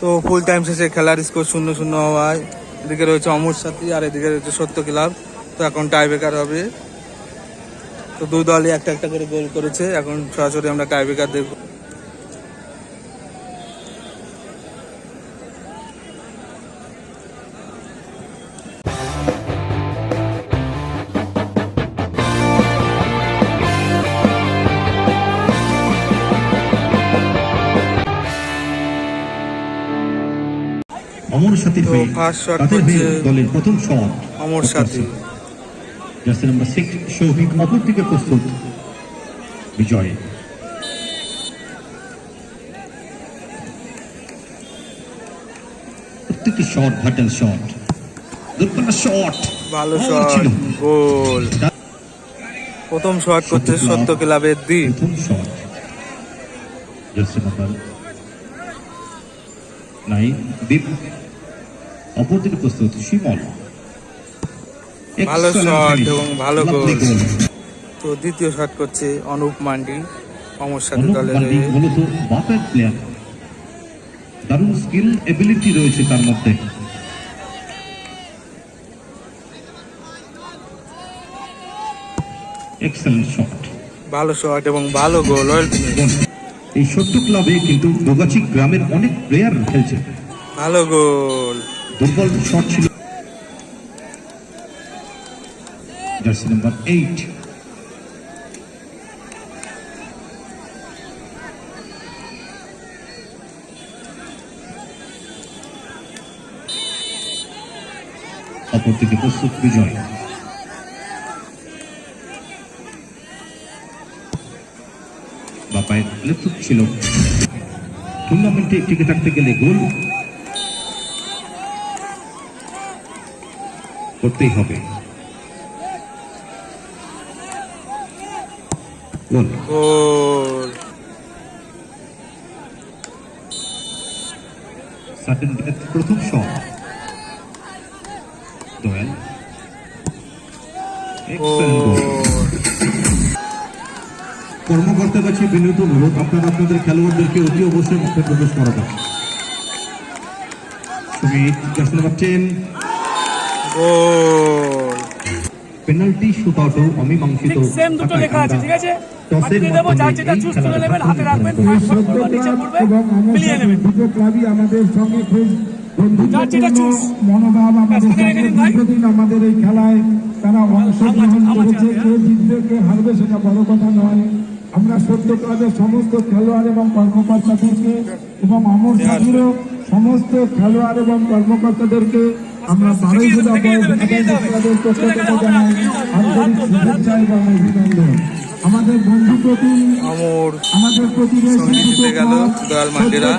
তো full time শেষে খেলার স্কোর শূন্য শূন্য হওয়ায় এদিকে রয়েছে অমর সাথী আর এদিকে রয়েছে সত্য ক্লাব। তো এখন টাই বেকার হবে। তো দুই দলই একটা একটা করে গোল করেছে। এখন সরাসরি আমরা টাই বেকার দেখব। অমর সাথীর তো হয়ে তাদের হয়ে দলের প্রথম শট অমর সাথী। জার্সি নাম্বার সিক্স শৌভিক অপর দিকে প্রস্তুত। বিজয়। প্রত্যেকটি শট ভাটাল শট শট ভালো শট গোল। প্রথম শট করছে সত্য ক্লাবের দ্বীপ প্রথম শট জার্সি নাম্বার নাইন অপর দিকে প্রস্তুত শিমল। ভালো finish. এবং ভালো goal। তো দ্বিতীয় শট করছে অনুপ মান্ডি অমর সাথী মূলত বাপের প্লেয়ার দারুণ স্কিল এবিলিটি রয়েছে তার মধ্যে। এক্সেলেন্ট শট ভালো শট এবং ভালো গোল এই ছোট্ট ক্লাবে কিন্তু দোগাছি গ্রামের অনেক প্লেয়ার খেলছে। ভালো গোল দুর্বল শট ছিল। Jersey number eight. অপরদিকে প্রস্তুত বিজয়। বাপায়ের নেতৃত্ব ছিল। টুর্নামেন্টে টিকে থাকতে গেলে গোল করতেই হবে। প্রথম শট। দোয়েল। কর্মকর্তার কাছে বিনীত অনুরোধ আপনারা আপনাদের খেলোয়াড়দেরকে অতি অবশ্যই মাঠে প্রবেশ করাবেন। Sumit jersey number ten goal. Penalty অমীমাংসিত সেম দুটো লেখা আছে ঠিক আছে? টসের দেবো যার যেটা চুজ করে নেবেন হাতে রাখবেন নিচে পড়বে আমার মিলিয়ে নেবেন। দুটো ক্লাবই আমাদের সঙ্গে খুব যার যেটা মনোভাব আমাদের এই খেলায় তারা অংশগ্রহণ আমার করেছে কে জিতবে কে হারবে সেটা বড় কথা নয়। আমরা সত্য ক্লাবের সমস্ত খেলোয়াড় এবং কর্মকর্তাদেরকে এবং অমর সাথীরও সমস্ত খেলোয়াড় এবং কর্মকর্তাদেরকে আমরা বারোই জেলা পক্ষ জানাই আন্তরিক শুভেচ্ছা এবং অভিনন্দন। আমাদের বন্ধু প্রতি অমর আমাদের প্রতিবেশী গেল দয়াল মান্ডিরা।